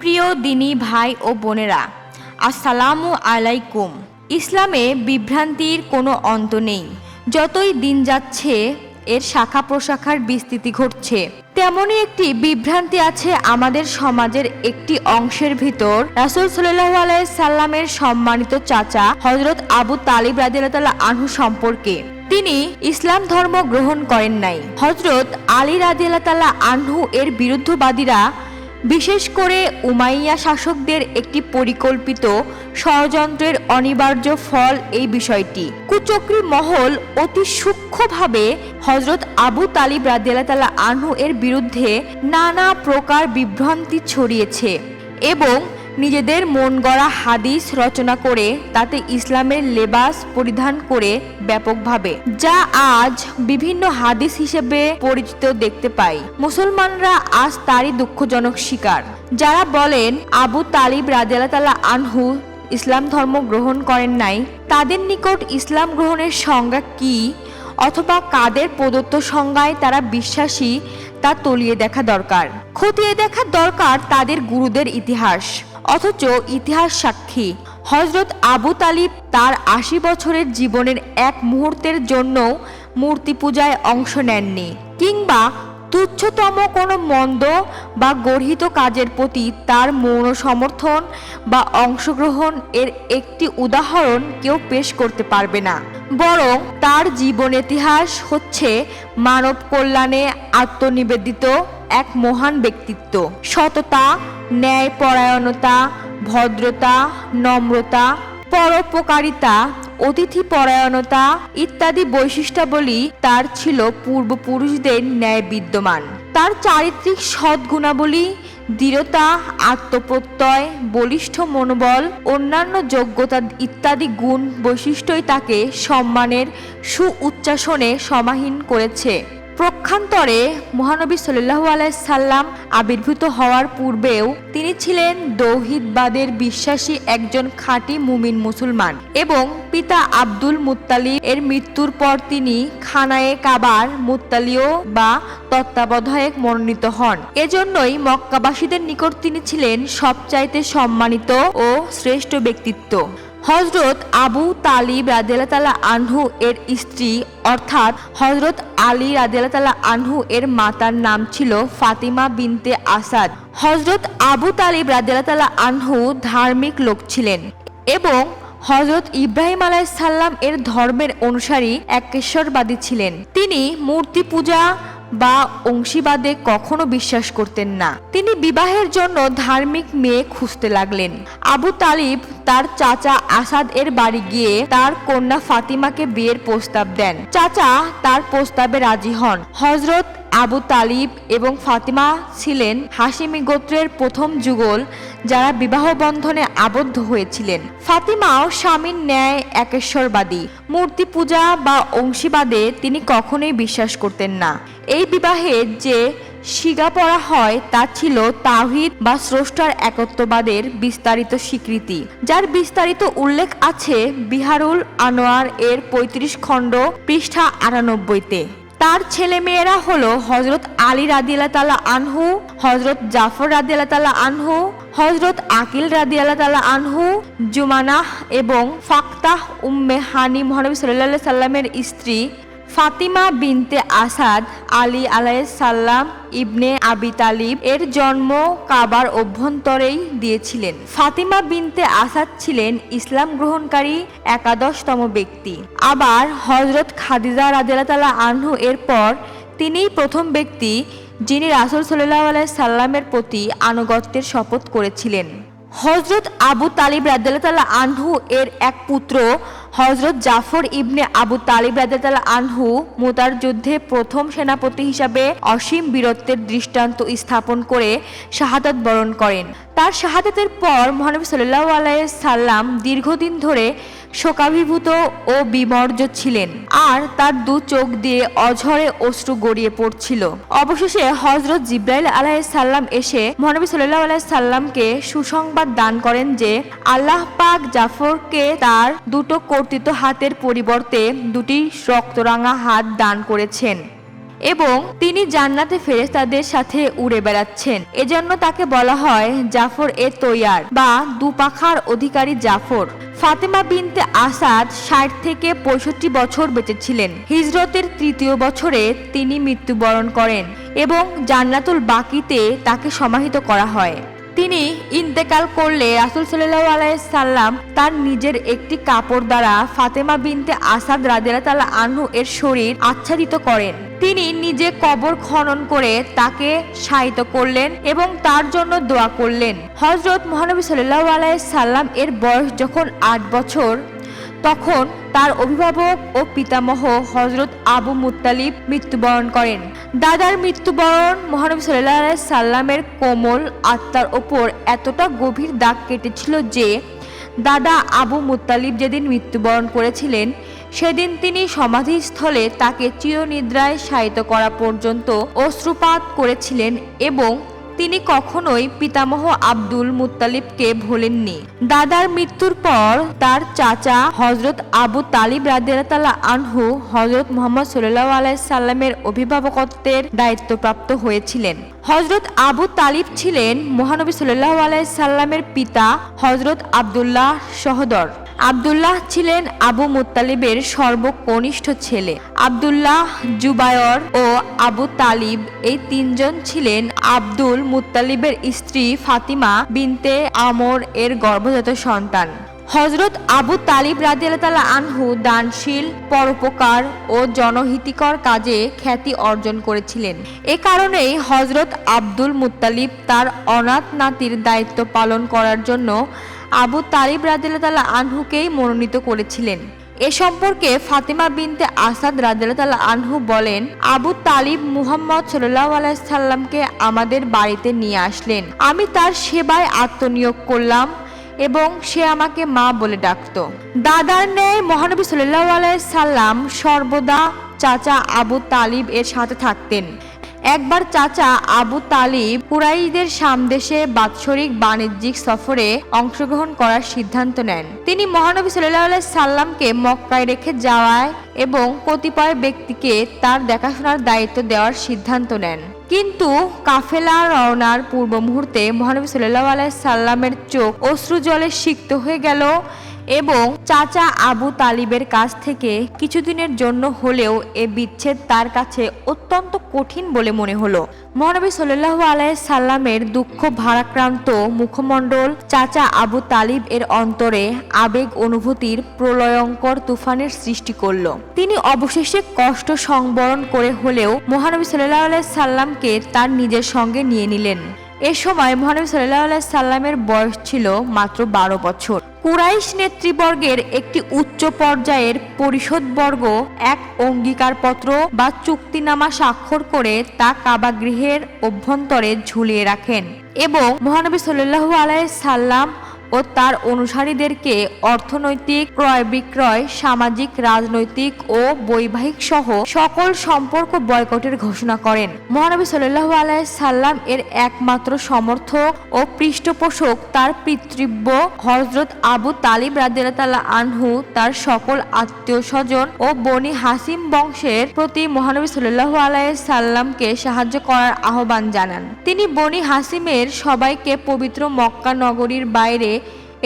প্রিয় দিনী ভাই ও বোনেরা, আসসালামু আলাইকুম। ইসলামে বিভ্রান্তির কোনো অন্ত নেই। যতই দিন যাচ্ছে, এর শাখা প্রশাখার বিস্তৃতি ঘটছে। তেমনই একটি বিভ্রান্তি আছে আমাদের সমাজের একটি অংশের ভিতর। রাসুল সাল্লাহ সাল্লামের সম্মানিত চাচা হজরত আবু তালিব রাজিয়াল্লাহ আনহু সম্পর্কে। তিনি ইসলাম ধর্ম গ্রহণ করেন নাই। হজরত আলী রাজিয়াল্লাহ আনহু এর বিরুদ্ধবাদীরা বিশেষ করে উমাইয়া শাসকদের একটি পরিকল্পিত ষড়যন্ত্রের অনিবার্য ফল এই বিষয়টি। কুচক্রী মহল অতি সূক্ষ্মভাবে হজরত আবু তালিব রাজিয়ালা আনহু এর বিরুদ্ধে নানা প্রকার বিভ্রান্তি ছড়িয়েছে এবং নিজেদের মন গড়া হাদিস রচনা করে তাতে ইসলামের লেবাস পরিধান করে ব্যাপকভাবে, যা আজ বিভিন্ন হাদিস হিসেবে পরিচিত দেখতে পাই। মুসলমানরা আজ তারই দুঃখজনক শিকার। যারা বলেন, আবু তালিব রাজিয়াল্লাহ আনহু ইসলাম ধর্ম গ্রহণ করেন নাই, তাদের নিকট ইসলাম গ্রহণের সংজ্ঞা কি? অথবা কাদের প্রদত্ত সংজ্ঞায় তারা বিশ্বাসী, তা তলিয়ে দেখা দরকার। খতিয়ে দেখা দরকার তাদের গুরুদের ইতিহাস। অথচ ইতিহাস সাক্ষী। হজরত আবু তালিব তার আশি বছরের জীবনের এক মুহূর্তের জন্য মূর্তি পূজায় অংশ নেননি কিংবা তুচ্ছতম কোনো মন্দ বা গর্হিত কাজের প্রতি তার মৌন সমর্থন বা অংশগ্রহণ এর একটি উদাহরণ কেউ পেশ করতে পারবে না। বরং তার জীবন ইতিহাস হচ্ছে মানব কল্যাণে আত্মনিবেদিত এক মহান ব্যক্তিত্ব। সততা, ন্যায়পরায়ণতা, ভদ্রতা, নম্রতা, পরোপকারিতা অতিথি পরায়ণতা ইত্যাদি বৈশিষ্ট্যাবলী তার ছিল পূর্বপুরুষদের ন্যায় বিদ্যমান। তার চারিত্রিক সদ্গুণাবলী, দৃঢ়তা, আত্মপ্রত্যয়, বলিষ্ঠ মনোবল, অন্যান্য যোগ্যতা ইত্যাদি গুণ বৈশিষ্ট্যই তাকে সম্মানের সু উচ্চাসনে সমাহীন করেছে। প্রক্ষান্তরে মহানবী সাল্লাহ আলাইসাল্লাম আবির্ভূত হওয়ার পূর্বেও তিনি ছিলেন দৌহিদবাদের বিশ্বাসী একজন খাঁটি মুমিন মুসলমান এবং পিতা আব্দুল মুত্তালি এর মৃত্যুর পর তিনি খানায়ে কাবার মুত্তালিও বা তত্ত্বাবধায়ক মনোনীত হন। এজন্যই মক্কাবাসীদের নিকট তিনি ছিলেন সবচাইতে সম্মানিত ও শ্রেষ্ঠ ব্যক্তিত্ব। হজরত আবু তালিব রাদিয়াল্লাহ আনহু এর স্ত্রী, অর্থাৎ হজরত আলী রাদিয়াল্লাহ আনহু এর মাতার নাম ছিল ফাতিমা বিনতে আসাদ। হজরত আবু তালিব রাদিয়াল্লাহ আনহু ধার্মিক লোক ছিলেন এবং হজরত ইব্রাহিম আলাইসাল্লাম এর ধর্মের অনুসারী একেশ্বরবাদী ছিলেন। তিনি মূর্তি পূজা বা অংশীবাদে কখনো বিশ্বাস করতেন না। তিনি বিবাহের জন্য ধার্মিক মেয়ে খুঁজতে লাগলেন। আবু তালিব তার চাচা আসাদ এর বাড়ি গিয়ে তার কন্যা ফাতিমাকে বিয়ের প্রস্তাব দেন। চাচা তার প্রস্তাবে রাজি হন। হজরত আবু তালিব এবং ফাতিমা ছিলেন হাসিমি গোত্রের প্রথম যুগল যারা বিবাহ বন্ধনে আবদ্ধ হয়েছিলেন। ফাতিমাও স্বামীর ন্যায় একেশ্বরবাদী। মূর্তি পূজা বা অংশীবাদে তিনি কখনোই বিশ্বাস করতেন না। এই বিবাহে যে শিগা পড়া হয় তা ছিল তাহিদ বা স্রষ্টার একত্ববাদের বিস্তারিত স্বীকৃতি। যার বিস্তারিত উল্লেখ আছে বিহারুল আনোয়ার এর পঁয়ত্রিশ খণ্ড পৃষ্ঠা আটানব্বইতে। তার ছেলে মেয়েরা হলো হজরত আলী রাদিয়াল্লাহ তালা আনহু হজরত জাফর রাদিয়াল্লাহ তালা আনহু হজরত আকিল রাদিয়াল্লাহ তালা আনহু, জুমানাহ এবং ফাক্তাহ উম্মে হানি মহানবী সাল্লাহ সাল্লামের স্ত্রী ফাতিমা বিনতে আসাদ আলী আলাইসাল্লাম ইবনে আবি তালিব এর জন্ম কাবার অভ্যন্তরেই দিয়েছিলেন। ফাতিমা বিনতে আসাদ ছিলেন ইসলাম গ্রহণকারী একাদশতম ব্যক্তি। আবার হজরত খাদিজা রাদিয়াল্লাহ আনহু এর পর তিনিই প্রথম ব্যক্তি যিনি রাসুল সাল্লাহ আলাই সাল্লামের প্রতি আনুগত্যের শপথ করেছিলেন। হজরত আবু তালিব রাদিয়াল্লাহ আনহু এর এক পুত্র হজরত জাফর ইবনে আবু তালিব রাদিয়াল্লাহ আনহু মুতার যুদ্ধে প্রথম সেনাপতি হিসাবে অসীম বীরত্বের দৃষ্টান্ত স্থাপন করে শাহাদাত বরণ করেন। তার শাহাদাতের পর মহানবী সাল্লাহ আলাই সাল্লাম দীর্ঘদিন ধরে শোকাভিভূত ও বিমর্য ছিলেন আর তার দু চোখ দিয়ে অঝরে অশ্রু গড়িয়ে পড়ছিল। অবশেষে হজরত জিব্রাইল আলাহ সাল্লাম এসে মহানবী সাল্লাহ আলাই সাল্লামকে সুসংবাদ দান করেন যে আল্লাহ পাক জাফরকে তার দুটো কর্তৃত হাতের পরিবর্তে দুটি রক্তরাঙা হাত দান করেছেন এবং তিনি জান্নাতে ফেরেস্তাদের সাথে উড়ে বেড়াচ্ছেন। এজন্য তাকে বলা হয় জাফর এ তৈয়ার বা দুপাখার অধিকারী জাফর। ফাতেমা বিনতে আসাদ ষাট থেকে পঁয়ষট্টি বছর বেঁচেছিলেন। হিজরতের তৃতীয় বছরে তিনি মৃত্যুবরণ করেন এবং জান্নাতুল বাকিতে তাকে সমাহিত করা হয়। তিনি ইন্তেকাল করলে রাসুল সাল্লাহ আলাইসাল্লাম তার নিজের একটি কাপড় দ্বারা ফাতেমা বিনতে আসাদ রাজেরা তালা আনহু এর শরীর আচ্ছাদিত করেন। তিনি নিজে কবর খনন করে তাকে সাহিত করলেন এবং তার জন্য দোয়া করলেন। হজরত মহানবী সাল্লাহ আলাইসাল্লাম এর বয়স যখন আট বছর তখন তার অভিভাবক ও পিতামহ হজরত আবু মুত্তালিব মৃত্যুবরণ করেন। দাদার মৃত্যুবরণ মহানবী সাল্লাহ সাল্লামের কোমল আত্মার ওপর এতটা গভীর দাগ কেটেছিল যে, দাদা আবু মুত্তালিব যেদিন মৃত্যুবরণ করেছিলেন, সেদিন তিনি সমাধিস্থলে তাকে চিরনিদ্রায় শায়িত করা পর্যন্ত অশ্রুপাত করেছিলেন এবং তিনি কখনোই পিতামহ আব্দুল মুত্তালিবকে ভোলেননি। দাদার মৃত্যুর পর তার চাচা হজরত আবু তালিব রাদিয়াল্লাহ আনহু হজরত মোহাম্মদ সাল্লাহ আলাইসাল্লামের অভিভাবকত্বের দায়িত্বপ্রাপ্ত হয়েছিলেন। হজরত আবু তালিব ছিলেন মহানবী সাল্লাহ আলাইসাল্লামের পিতা হজরত আবদুল্লাহ সহদর। আবদুল্লাহ ছিলেন আবু মুত্তালিবের সর্বকনিষ্ঠ ছেলে। আবদুল্লাহ জুবায়র ও আবু তালিব এই তিনজন ছিলেন আব্দুল মুত্তালিবের স্ত্রী ফাতিমা বিনতে আমর এর গর্ভজাত সন্তান। হজরত আবু তালিব রাদিয়াল্লাহ আনহু দানশীল, পরোপকার ও জনহিতিকর কাজে খ্যাতি অর্জন করেছিলেন। এ কারণেই হজরত আব্দুল মুত্তালিব তার অনাথ নাতির দায়িত্ব পালন করার জন্য আবু তালিব রাদিয়াল্লাহ আনহুকেই মনোনীত করেছিলেন। এ সম্পর্কে ফাতেমা বিনতে আসাদ রাদিয়াল্লাহ আনহু বলেন, আবু তালিব মুহাম্মদ সাল্লাহ আলাইসাল্লামকে আমাদের বাড়িতে নিয়ে আসলেন। আমি তার সেবায় আত্মনিয়োগ করলাম এবং সে আমাকে মা বলে ডাকতো। দাদার ন্যায় মহানবী সাল্লাহ আলাইসাল্লাম সর্বদা চাচা আবু তালিব এর সাথে থাকতেন। একবার চাচা আবু তালিব কুরাইশদের সামদেশে বাৎসরিক বাণিজ্যিক সফরে অংশগ্রহণ করার সিদ্ধান্ত নেন। তিনি মহানবী সাল্লাহ সাল্লামকে মক্কায় রেখে যাওয়ায় এবং কতিপয় ব্যক্তিকে তার দেখাশোনার দায়িত্ব দেওয়ার সিদ্ধান্ত নেন। কিন্তু কাফেলা রওনার পূর্ব মুহূর্তে মহানবী সাল্লাহ আলাই সাল্লামের চোখ অশ্রু জলে সিক্ত হয়ে গেল। এবং চাচা আবু তালিবের কাছ থেকে কিছুদিনের জন্য হলেও এ বিচ্ছেদ তার কাছে অত্যন্ত কঠিন বলে মনে হলো। মহানবী সাল্লাহ আলাই সাল্লামের দুঃখ ভারাক্রান্ত মুখমণ্ডল, চাচা আবু তালিব এর অন্তরে আবেগ অনুভূতির প্রলয়ঙ্কর তুফানের সৃষ্টি করল। তিনি অবশেষে কষ্ট সংবরণ করে হলেও মহানবী সাল্লাহ আলাই সাল্লামকে তার নিজের সঙ্গে নিয়ে নিলেন। এ সময় মহানবী সাল্লাহ সাল্লামের বয়স ছিল মাত্র বারো বছর। কুরাইশ নেতৃবর্গের একটি উচ্চ পর্যায়ের পরিষদবর্গ এক অঙ্গীকারপত্র বা চুক্তিনামা স্বাক্ষর করে তা কাবাগৃহের অভ্যন্তরে ঝুলিয়ে রাখেন এবং মহানবী সাল্লু আলাই সাল্লাম ও তার অনুসারীদেরকে অর্থনৈতিক ক্রয় বিক্রয়, সামাজিক, রাজনৈতিক ও বৈবাহিক সহ সকল সম্পর্ক বয়কটের ঘোষণা করেন। মহানবী সাল্লাহ আলাই সাল্লাম এর একমাত্র সমর্থক ও পৃষ্ঠপোষক তার পিতৃব্য হজরত আবু তালিব রাদিয়াল্লাহ আনহু, তার সকল আত্মীয় স্বজন ও বনি হাসিম বংশের প্রতি মহানবী সাল্লাহ আলাই সাল্লামকে সাহায্য করার আহ্বান জানান। তিনি বনি হাসিমের সবাইকে পবিত্র মক্কা নগরীর বাইরে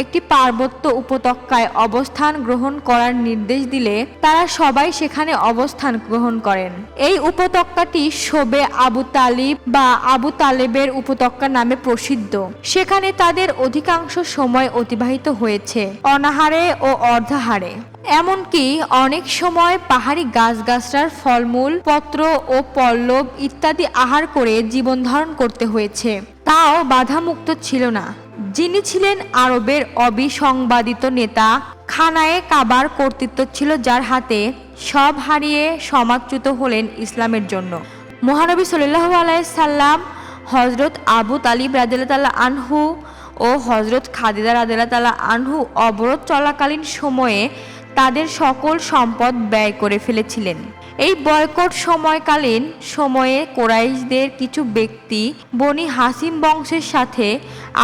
একটি পার্বত্য উপত্যকায় অবস্থান গ্রহণ করার নির্দেশ দিলে তারা সবাই সেখানে অবস্থান গ্রহণ করেন। এই উপত্যকাটি শোবে আবু তালিব বা আবু তালেবের উপত্যকা নামে প্রসিদ্ধ। সেখানে তাদের অধিকাংশ সময় অতিবাহিত হয়েছে, অনাহারে ও অর্ধাহারে। এমনকি অনেক সময় পাহাড়ি গাছগাছরার ফলমূল, পত্র ও পল্লব ইত্যাদি আহার করে জীবন ধারণ করতে হয়েছে। তাও বাধামুক্ত ছিল না। যিনি ছিলেন আরবের অবিসংবাদিত নেতা, খানায়ে কাবার কর্তৃত্ব ছিল যার হাতে সব হারিয়ে সমাচ্যুত হলেন ইসলামের জন্য। মহানবী সাল্লাহ আলাইসাল্লাম হজরত আবু তালিব রাদিল্লা আনহু ও হজরত খাদিদা রাদিল্লা আনহু অবরোধ চলাকালীন সময়ে তাদের সকল সম্পদ ব্যয় করে ফেলেছিলেন। এই বয়কট সময়কালীন সময়ে কোরাইশদের কিছু ব্যক্তি বনি হাসিম বংশের সাথে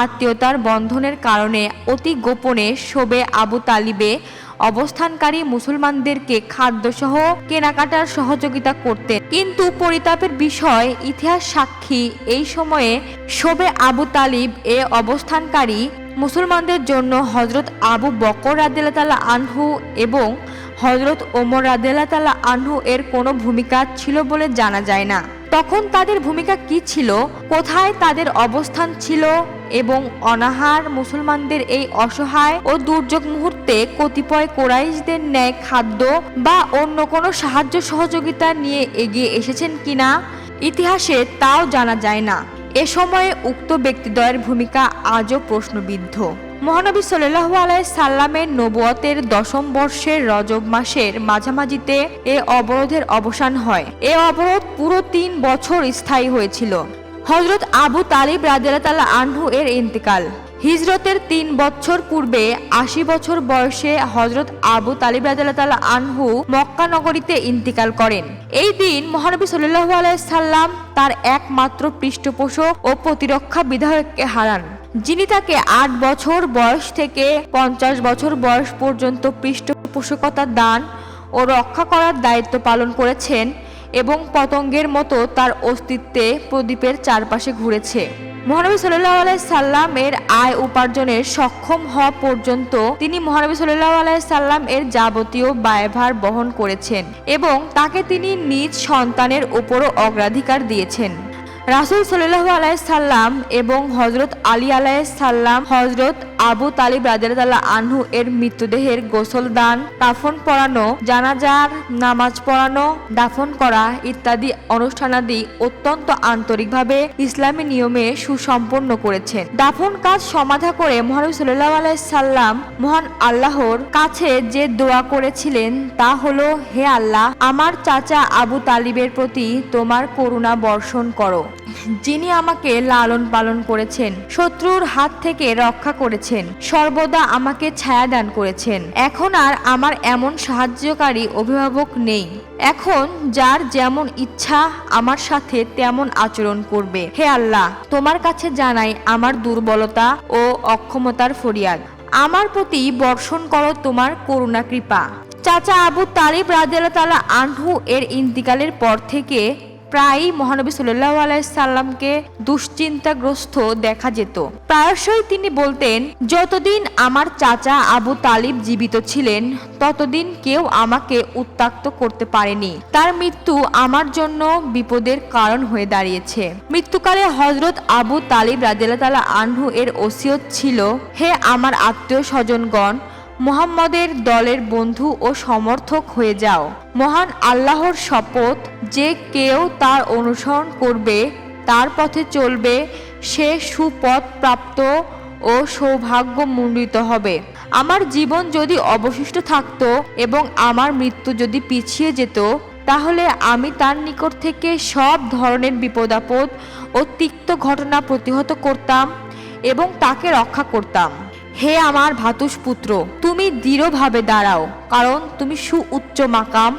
আত্মীয়তার বন্ধনের কারণে অতি গোপনে শোবে আবু তালিবে অবস্থানকারী মুসলমানদেরকে খাদ্যসহ কেনাকাটার সহযোগিতা করতেন। কিন্তু পরিতাপের বিষয়, ইতিহাস সাক্ষী, এই সময়ে শোবে আবু তালিব এ অবস্থানকারী মুসলমানদের জন্য হজরত আবু বকর রাদিল্লা আনহু এবং হজরত ওমর রাদিল্লা আনহু এর কোনো ভূমিকা ছিল বলে জানা যায় না। তখন তাদের ভূমিকা কি ছিল? কোথায় তাদের অবস্থান ছিল? এবং অনাহার মুসলমানদের এই অসহায় ও দুর্যোগ মুহূর্তে কতিপয় কোরাইশদের ন্যায় খাদ্য বা অন্য কোনো সাহায্য সহযোগিতা নিয়ে এগিয়ে এসেছেন কিনা? ইতিহাসে তাও জানা যায় না। এ সময়ে উক্ত ব্যক্তিদ্বয়ের ভূমিকা আজও প্রশ্নবিদ্ধ। মহানবী সাল্লাহ আলাই সাল্লামের নবুয়তের দশম বর্ষের রজব মাসের মাঝামাঝিতে এ অবরোধের অবসান হয়। এ অবরোধ পুরো তিন বছর স্থায়ী হয়েছিল। হজরত আবু তালিব রাজিয়াল্লাহ আনহু এর ইন্তেকাল। হিজরতের তিন বছর পূর্বে আশি বছর বয়সে হজরত আবু তালিব রাজিয়াল্লাহ আনহু মক্কা নগরীতে ইন্তিকাল করেন। এই দিন মহানবী সাল্লাহ আলাইসাল্লাম তার একমাত্র পৃষ্ঠপোষক ও প্রতিরক্ষা বিধায়ককে হারান। যিনি তাকে আট বছর বয়স থেকে পঞ্চাশ বছর বয়স পর্যন্ত পৃষ্ঠপোষকতা দান ও রক্ষা করার দায়িত্ব পালন করেছেন এবং পতঙ্গের মতো তার অস্তিত্বে প্রদীপের চারপাশে ঘুরেছে। মহানবী সাল্লাহ আলাই সাল্লাম এর আয় উপার্জনের সক্ষম হওয়া পর্যন্ত তিনি মহানবী সাল্লাহ আলাই সাল্লাম এর যাবতীয় ব্যয়ভার বহন করেছেন এবং তাকে তিনি নিজ সন্তানের উপরও অগ্রাধিকার দিয়েছেন। রাসুল সাল্লাহ আলাইসাল্লাম এবং হজরত আলী আলাইসাল্লাম হজরত আবু তালিব রাজাল্লাহ আনহু এর মৃতদেহের গোসল দান দাফন পড়ানো জানাজার, নামাজ পড়ানো, দাফন করা ইত্যাদি অনুষ্ঠানাদি অত্যন্ত আন্তরিকভাবে ইসলামী নিয়মে সুসম্পন্ন করেছেন। দাফন কাজ সমাধা করে মহানবী সাল্লাহ আলাইসাল্লাম মহান আল্লাহর কাছে যে দোয়া করেছিলেন তা হলো, হে আল্লাহ, আমার চাচা আবু তালিবের প্রতি তোমার করুণা বর্ষণ করো। যিনি আমাকে লালন পালন করেছেন, শত্রুর হাত থেকে রক্ষা করেছেন, সর্বদা আমাকে ছায়া দান করেছেন। এখন আর আমার এমন সাহায্যকারী অভিভাবক নেই। এখন যার যেমন ইচ্ছা আমার সাথে তেমন আচরণ করবে। হে আল্লাহ, তোমার কাছে জানাই আমার দুর্বলতা ও অক্ষমতার ফরিয়াদ। আমার প্রতি বর্ষণ করো তোমার করুণা, কৃপা। চাচা আবু তালিব রাজিয়াল তালা আনহু এর ইন্তিকালের পর থেকে প্রায়ই মহানবী সাল্লাহ আলাইসাল্লামকে দুশ্চিন্তাগ্রস্ত দেখা যেত। প্রায়শই তিনি বলতেন, যতদিন আমার চাচা আবু তালিব জীবিত ছিলেন, ততদিন কেউ আমাকে উত্তাক্ত করতে পারেনি। তার মৃত্যু আমার জন্য বিপদের কারণ হয়ে দাঁড়িয়েছে। মৃত্যুকালে হজরত আবু তালিব রাজিয়াল আনহু এর ওসিয়ত ছিল, হে আমার আত্মীয় স্বজনগণ মোহাম্মদের দলের বন্ধু ও সমর্থক হয়ে যাও। মহান আল্লাহর শপথ, যে কেউ তার অনুসরণ করবে, তার পথে চলবে, সে সুপথ প্রাপ্ত ও সৌভাগ্যমণ্ডিত হবে। আমার জীবন যদি অবশিষ্ট থাকত এবং আমার মৃত্যু যদি পিছিয়ে যেত, তাহলে আমি তার নিকট থেকে সব ধরনের বিপদাপদ ও তিক্ত ঘটনা প্রতিহত করতাম এবং তাকে রক্ষা করতাম। হে আমার ভাতুষপুত্র তুমি দৃঢ়ভাবে দাঁড়াও, কারণ তুমি সুউচ্চ মাকাম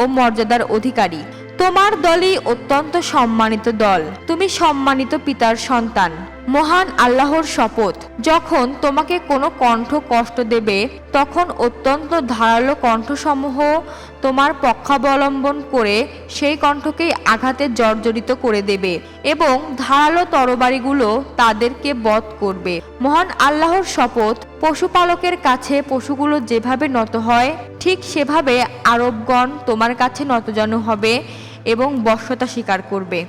ও মর্যাদার অধিকারী। তোমার দলই অত্যন্ত সম্মানিত দল, তুমি সম্মানিত পিতার সন্তান। মহান আল্লাহর শপথ। যখন তোমাকে কোনো কণ্ঠ কষ্ট দেবে, তখন অত্যন্ত ধারালো কণ্ঠসমূহ তোমার পক্ষাবলম্বন করে সেই কণ্ঠকেই আঘাতে জর্জরিত করে দেবে এবং ধারালো তরবারিগুলো তাদেরকে বধ করবে। মহান আল্লাহর শপথ পশুপালকের কাছে পশুগুলো যেভাবে নত হয়, ঠিক সেভাবে আরবগণ তোমার কাছে নতজানু হবে এবং বশ্যতা স্বীকার করবে।